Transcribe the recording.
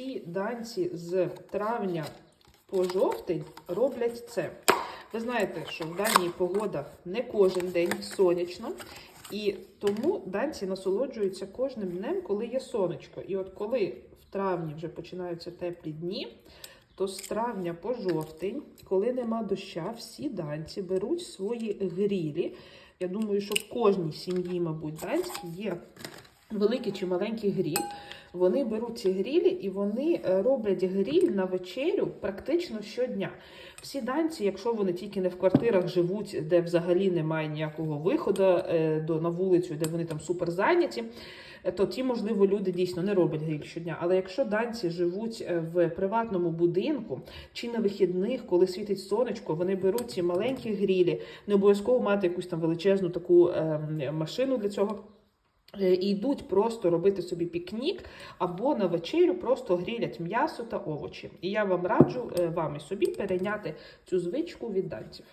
всі данці з травня по жовтень роблять це. Ви знаєте, що в Данії погода не кожен день сонячно, і тому данці насолоджуються кожним днем, коли є сонечко. І от коли в травні вже починаються теплі дні, то з травня по жовтень, коли нема доща, всі данці беруть свої грілі. Я думаю, що в кожній сім'ї, мабуть, данській є великий чи маленький гріль. Вони беруть ці грілі і вони е, роблять гріль на вечерю практично щодня. Всі данці, якщо вони тільки не в квартирах живуть, де взагалі немає ніякого виходу е, до на вулицю, де вони там супер зайняті, е, то ті, можливо, люди дійсно не роблять гріль щодня. Але якщо данці живуть в приватному будинку чи на вихідних, коли світить сонечко, вони беруть ці маленькі грілі, не обов'язково мати якусь там величезну таку е, машину для цього. Е, йдуть просто робити собі пікнік або на вечерю просто грілять м'ясо та овочі. І я вам раджу е, вам і собі перейняти цю звичку від данців.